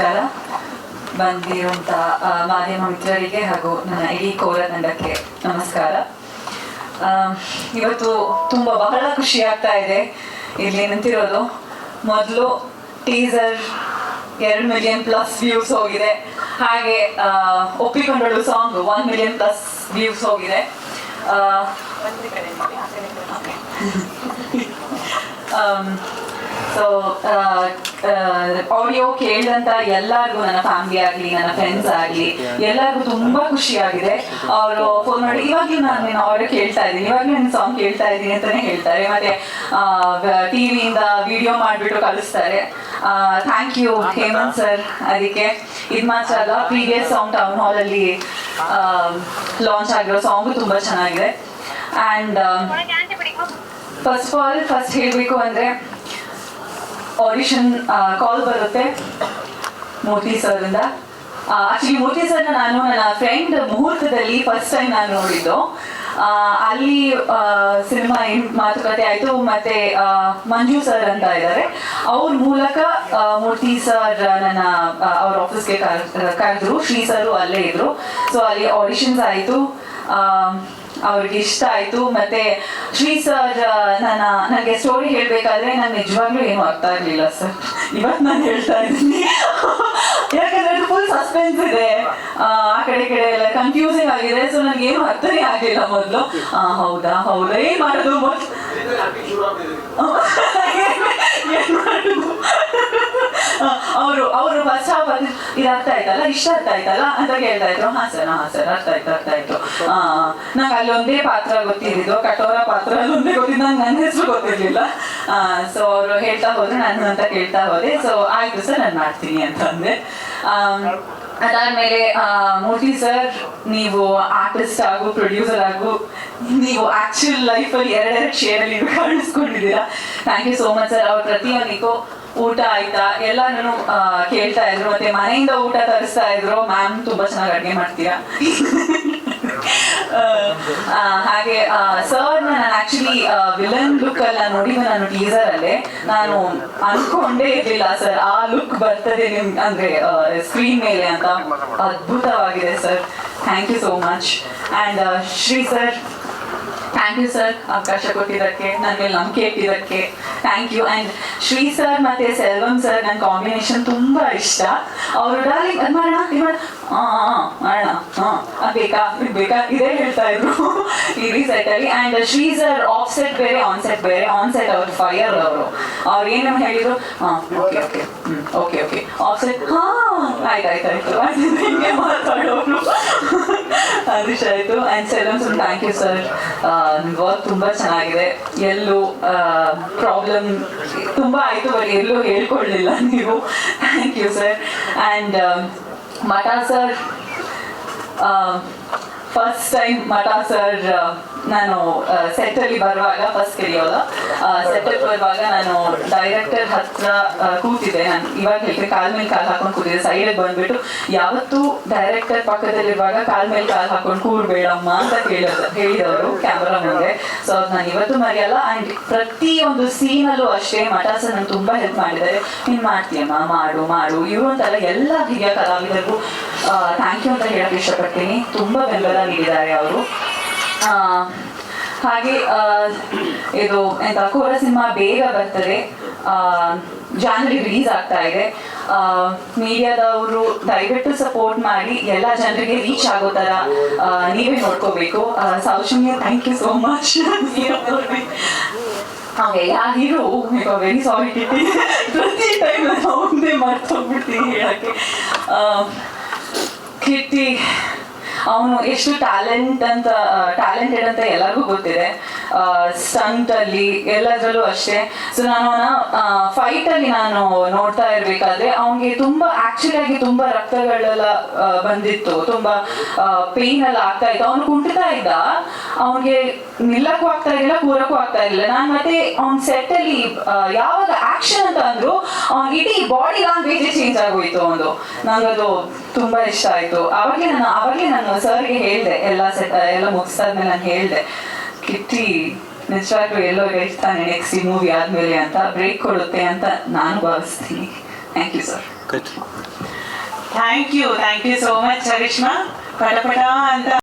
ನಮಸ್ಕಾರ ಬಂದಿರುವಂತಹ ಮಾಧ್ಯಮ ಮಿತ್ರರಿಗೆ ಹಾಗೂ ನನ್ನ ಇಡೀ ಕೋರ ತಂಡಕ್ಕೆ ನಮಸ್ಕಾರ. ಇವತ್ತು ತುಂಬ ಬಹಳ ಖುಷಿ ಆಗ್ತಾ ಇದೆ ಇಲ್ಲಿ ನಿಂತಿರೋದು. ಮೊದಲು ಟೀಸರ್ ಎರಡು ಮಿಲಿಯನ್ ಪ್ಲಸ್ ವ್ಯೂಸ್ ಹೋಗಿದೆ. ಹಾಗೆ ಒಪ್ಪಿಕೊಂಡಳು song one million plus views ಹೋಗಿದೆ. ಸೊ ಆಡಿಯೋ ಕೇಳಿದಂತ ಎಲ್ಲರಿಗೂ ನನ್ನ ಫ್ಯಾಮಿಲಿ ಆಗಲಿ, ನನ್ನ ಫ್ರೆಂಡ್ಸ್ ಆಗಲಿ, ಎಲ್ಲರಿಗೂ ತುಂಬಾ ಖುಷಿ ಆಗಿದೆ ಅವರು ಫೋನ್ ಮಾಡಿ, ಇವಾಗ್ಲೂ ನಾನು ನಿನ್ನ ಆಡಿಯೋ ಕೇಳ್ತಾ ಇದ್ದೀನಿ, ಇವಾಗ್ಲೂ ನಿನ್ನ ಸಾಂಗ್ ಕೇಳ್ತಾ ಇದ್ದೀನಿ ಅಂತಾನೆ ಹೇಳ್ತಾರೆ. ಮತ್ತೆ ಟಿವಿಯಿಂದ ವಿಡಿಯೋ ಮಾಡಿಬಿಟ್ಟು ಕಳಿಸ್ತಾರೆ. ಥ್ಯಾಂಕ್ ಯು ಹೇಮಂತ್ ಸರ್ ಅದಕ್ಕೆ. ಇದು ಮಾತ್ರ ಅಲ್ಲ ಪ್ರೀವಿಯಸ್ ಸಾಂಗ್ ಟೌನ್ ಹಾಲ್ ಅಲ್ಲಿ ಲಾಂಚ್ ಆಗಿರೋ ಸಾಂಗ್ ತುಂಬಾ ಚೆನ್ನಾಗಿದೆ. And first of all first ಹೇಳಬೇಕು ಅಂದರೆ ಆಡಿಷನ್ ಕಾಲ್ ಬರುತ್ತೆ ಮೋತಿ ಇಂದ ಆಕ್ಚುಲಿ ಮೋತಿ ಸರ್ನ ನಾನು ನನ್ನ ಫ್ರೆಂಡ್ ಮುಹೂರ್ತದಲ್ಲಿ ಫಸ್ಟ್ ಟೈಮ್ ನಾನು ನೋಡಿದ್ದು. ಅಲ್ಲಿ ಸಿನಿಮಾ ಮಾತುಕತೆ ಆಯಿತು, ಮತ್ತೆ ಮಂಜು ಸರ್ ಅಂತ ಇದ್ದಾರೆ. ಅವ್ರ ಮೂಲಕ ಮೂರ್ತಿ ಸರ್ ನನ್ನ ಅವ್ರ ಆಫೀಸ್ಗೆ ಕರೆದ್ರು. ಶ್ರೀ ಸರ್ ಅಲ್ಲೇ ಇದ್ರು. ಸೊ ಅಲ್ಲಿ ಆಡಿಷನ್ಸ್ ಆಯಿತು. ಅವ್ರಿಗೆ ಇಷ್ಟ ಆಯ್ತು. ಮತ್ತೆ ಶ್ರೀ ಸರ್ ನನ್ನ ನನಗೆ ಸ್ಟೋರಿ ಹೇಳ್ಬೇಕಾದ್ರೆ ನಂಗೆ ನಿಜವಾಗ್ಲೂ ಏನು ಅರ್ಥ ಆಗ್ಲಿಲ್ಲ ಸರ್. ಇವತ್ತು ನಾನು ಹೇಳ್ತಾ ಇದ್ದೀನಿ. ಯಾಕಂದ್ರೆ ಫುಲ್ ಸಸ್ಪೆನ್ಸ್ ಇದೆ. ಆ ಕಡೆ ಕಡೆ ಎಲ್ಲ ಕನ್ಫ್ಯೂಸಿಂಗ್ ಆಗಿದೆ. ಸೊ ನನಗೆ ಏನು ಅರ್ಥನೇ ಆಗಿಲ್ಲ ಮೊದಲು. ಹೌದಾ? ಹೌದಾ? ಏನ್ ಮಾಡೋದು ಮೊದ್ಲು? ಏನ್ ಮಾಡುದು? ಅವರು ಅವರು ಅದು ಇದು ಅರ್ಥ ಆಯ್ತಲ್ಲ ಇಷ್ಟ ಅರ್ಥ ಆಯ್ತಲ್ಲ ಅಂತ ಕೇಳ್ತಾ ಇದ್ರು. ಹಾ ಸರ್ ಹಾ ಸರ್, ಅರ್ಥ ಆಯ್ತು ಅರ್ಥ ಆಯ್ತು. ಆ, ನಂಗೆ ಅಲ್ಲಿ ಒಂದೇ ಪಾತ್ರ ಗೊತ್ತಿದ್ದು ಕಟೋರ ಪಾತ್ರ ಅಲ್ಲಿ ಒಂದೇ ಗೊತ್ತಿದ್ದು, ನಂಗೆ ನನ್ನ ಹೆಸರು ಗೊತ್ತಿರ್ಲಿಲ್ಲ. ಸೊ ಅವರು ಹೇಳ್ತಾ ಹೋದ್ರೆ, ನಾನು ಅಂತ ಕೇಳ್ತಾ ಹೋದೆ. ಸೊ ಆಯ್ತು ಸರ್, ನಾನು ಮಾಡ್ತೀನಿ ಅಂತ ಅಂದೆ. ಅದಾದ್ಮೇಲೆ ಮೂರ್ತಿ ಸರ್, ನೀವು ಆರ್ಟಿಸ್ಟ್ ಆಗು, ಪ್ರೊಡ್ಯೂಸರ್ ಆಗು, ನೀವು ಆಕ್ಚುಲ್ ಲೈಫಲ್ಲಿ ಎರಡೆರಡು ಶೇರಲ್ಲಿ ಕಾಣಿಸ್ಕೊಂಡಿದ್ದೀರಾ. Thank you so much sir ಅವ್ರ ಪ್ರತಿಯೊಂದಕ್ಕೂ ಊಟ ಆಯ್ತಾ? ಎಲ್ಲಾನು ಕೇಳ್ತಾ ಇದ್ರು. ಮತ್ತೆ ಮನೆಯಿಂದ ಊಟ ತರಿಸ್ತಾ ಇದ್ರು. ಮ್ಯಾಮ್ ತುಂಬಾ ಚೆನ್ನಾಗಿ ಅಡ್ಗೆ ಮಾಡ್ತೀರಾ? ಹಾಗೆ ಸರ್ ನಾನು ಆಕ್ಚುಲಿ ವಿಲನ್ ಲುಕ್ ಅಲ್ಲ ನೋಡಿ ನಾನು ಟೀಸರ್ ಅಲ್ಲೇ. ನಾನು ಅನ್ಕೊಂಡೇ ಇರ್ಲಿಲ್ಲ ಸರ್ ಆ ಲುಕ್ ಬರ್ತದೆ ನಿಮ್, ಅಂದ್ರೆ ಸ್ಕ್ರೀನ್ ಮೇಲೆ ಅಂತ. ಅದ್ಭುತವಾಗಿದೆ sir thank you so much and Shri sir thank you sir ಅವಕಾಶ ಕೊಟ್ಟಿದ್ದಕ್ಕೆ ನನಗೆ ಮೇಲೆ ನಂಬಿಕೆ ಇಟ್ಟಿದ್ದಕ್ಕೆ thank you and Shri sir ಮತ್ತೆ ಸೆಲ್ವಂ ಸರ್ ನನ್ನ ಕಾಂಬಿನೇಷನ್ ತುಂಬ ಇಷ್ಟ ಅವರು ಡಾರ್ಲಿಂಗ್ ಅದು ಮಾಡೋಣ ಇದು ಮಾಡೋಣ ಹಾಂ ಬೇಕಾ ಬೇಕಾ ಇದೇ ಹೇಳ್ತಾ ಇದ್ರು ಈ ಸೆಟ್ಟಲ್ಲಿ and Shri sir off set ಬೇರೆ ಆನ್ ಸೆಟ್ ಬೇರೆ ಆನ್ ಸೆಟ್ ಅವ್ರು ಫೈರ್ ಅವರು ಅವ್ರು ಏನು ಹೇಳಿದ್ರು ಹಾಂ ಓಕೆ ಓಕೆ ಹ್ಞೂ ಓಕೆ ಓಕೆ ಆಫ್ ಸೆಟ್ ಹಾಂ ಆಯ್ತು ಆಯ್ತು ಆಯ್ತು ಹಿಂಗೆ ಮಾತಾಡೋರು ಆಯ್ತು ಆ್ಯಂಡ್ ಸೆಲ್ವಂ ಸುಮ್ ಥ್ಯಾಂಕ್ ಯು ಸರ್ ವರ್ಕ್ ತುಂಬಾ ಚೆನ್ನಾಗಿದೆ. ಎಲ್ಲೂ ಪ್ರಾಬ್ಲಮ್ ತುಂಬಾ ಆಯ್ತು ಬಟ್ ಎಲ್ಲೂ ಹೇಳ್ಕೊಳ್ಳಿಲ್ಲ ನೀವು. Thank you sir and Mata sir first time Mata sir ನಾನು ಸೆಟ್ ಅಲ್ಲಿ ಬರುವಾಗ ಫಸ್ಟ್ ಕರಿಯೋದ. ಸೆಟ್ ಅಲ್ಲಿ ಬರುವಾಗ ನಾನು ಡೈರೆಕ್ಟರ್ ಹತ್ರ ಕೂತಿದ್ದೆ. ನಾನು ಇವಾಗ ಹೇಳಿದ್ರೆ ಕಾಲ್ ಮೇಲೆ ಕಾಲ್ ಹಾಕೊಂಡು ಕೂತಿದ್ದೆ. ಸೈಡ್ ಬಂದ್ಬಿಟ್ಟು ಯಾವತ್ತೂ ಡೈರೆಕ್ಟರ್ ಪಕ್ಕದಲ್ಲಿರುವಾಗ ಕಾಲ್ ಮೇಲೆ ಕಾಲ್ ಹಾಕೊಂಡು ಕೂರ್ಬೇಡಮ್ಮ ಅಂತ ಕೇಳೋದು, ಹೇಳಿದವರು ಕ್ಯಾಮ್ರಾ ಮುಂದೆ. ಸೊ ಅದು ನಾನು ಇವತ್ತು ಮರೆಯಲ್ಲ. ಆ್ಯಂಡ್ ಪ್ರತಿಯೊಂದು ಸೀನಲ್ಲೂ ಅಷ್ಟೇ ಮಠ ಸರ್ ನಾನು ತುಂಬಾ ಹೆಲ್ಪ್ ಮಾಡಿದ್ದಾರೆ. ನೀನ್ ಮಾಡ್ತೀಯಮ್ಮ? ಮಾಡು ಮಾಡು. ಇವರು ಎಲ್ಲಾ ಎಲ್ಲ ಹಿರಿಯ ಕಲಾವಿದರಿಗೂ ಥ್ಯಾಂಕ್ ಯು ಅಂತ ಹೇಳಕ್ ಇಷ್ಟಪಡ್ತೀನಿ. ತುಂಬಾ ಬೆಂಬಲ ನೀಡಿದ್ದಾರೆ ಅವರು. ಹಾಗೆ ಇದು, ಎಂತ, ಕೋರ ಸಿನಿಮಾ ಬೇಗ ಬರ್ತದೆ. ಜಾನ್ವರಿ ರಿಲೀಸ್ ಆಗ್ತಾ ಇದೆ. ಮೀಡಿಯಾದವರು ದಯವಿಟ್ಟು ಸಪೋರ್ಟ್ ಮಾಡಿ, ಎಲ್ಲ ಜನರಿಗೆ ರೀಚ್ ಆಗೋ ತರ ನೀವೇ ನೋಡ್ಕೋಬೇಕು. Soushamya thank you so much ಹಾಗೆ ಹೀರೋ ವೆರಿ ಸಾರಿ ಪ್ರತಿ ಟೈಮ್ ನಾನು ಒಂದೇ ಮಾಡ್ತೋಗ್ಬಿಡ್ತೀನಿ ಹೇಳಕ್ಕೆ. ಕಿಟ್ಟಿ ಅವನು ಎಷ್ಟು ಟ್ಯಾಲೆಂಟ್ ಅಂತ ಟ್ಯಾಲೆಂಟೆಡ್ ಅಂತ ಎಲ್ಲರಿಗೂ ಗೊತ್ತಿದೆ. ಸ್ಟಂಟ್ ಅಲ್ಲಿ ಎಲ್ಲದರಲ್ಲೂ ಅಷ್ಟೇ. ಸೊ ನಾನು ಅವನ ಫೈಟ್ ಅಲ್ಲಿ ನಾನು ನೋಡ್ತಾ ಇರ್ಬೇಕಾದ್ರೆ ಅವನಿಗೆ ತುಂಬಾ ಆಕ್ಚುಲಿ ಆಗಿ ತುಂಬಾ ರಕ್ತಗಳೆಲ್ಲ ಬಂದಿತ್ತು. ತುಂಬಾ ಪೇನ್ ಎಲ್ಲ ಆಗ್ತಾ ಇತ್ತು. ಅವನು ಕುಂಟಿತಾ ಇದ್ದ. ಅವನಿಗೆ ನಿಲ್ಲಕ್ಕೂ ಆಗ್ತಾ ಇರಲಿಲ್ಲ, ಕೂರಕ್ಕೂ ಆಗ್ತಾ ಇರಲಿಲ್ಲ. ನಾನು ಮತ್ತೆ ಅವ್ನ ಸೆಟ್ ಅಲ್ಲಿ ಯಾವಾಗ ಆಕ್ಷನ್ ಅಂತ ಅಂದ್ರು, ಅವ್ನ ಇಡೀ ಬಾಡಿ ಲ್ಯಾಂಗ್ವೇಜ್ ಚೇಂಜ್ ಆಗೋಯ್ತು ಅವನು ನಂಗದು ತುಂಬಾ ಇಷ್ಟ ಆಯ್ತು. ಅವಾಗಲೇ ನಾನು ಅವಾಗಲೇ ನಾನು ಸರ್ಗೆ ಹೇಳಿದೆ, ಎಲ್ಲ ಸೆಟ್ ಎಲ್ಲ ಮುಗಿಸ್ತಾದ್ಮೇಲೆ ನಾನು ಹೇಳಿದೆ. ಕಿಟ್ಟಿ ನಿಜವಾಗ್ಲೂ ಎಲ್ಲೋ ಇರ್ತಾನೆ ನೆಕ್ಸ್ಟ್ ಈ ಮೂವಿ ಆದ್ಮೇಲೆ ಅಂತ ಬ್ರೇಕ್ ಕೊಡುತ್ತೆ ಅಂತ ನಾನು ಭಾವಿಸ್ತೀನಿ. ಥ್ಯಾಂಕ್ ಯು ಸರ್ ಸಾಕಾಯ್ತು thank you thank you so much Charishma ಪಟ ಪಟ ಅಂತ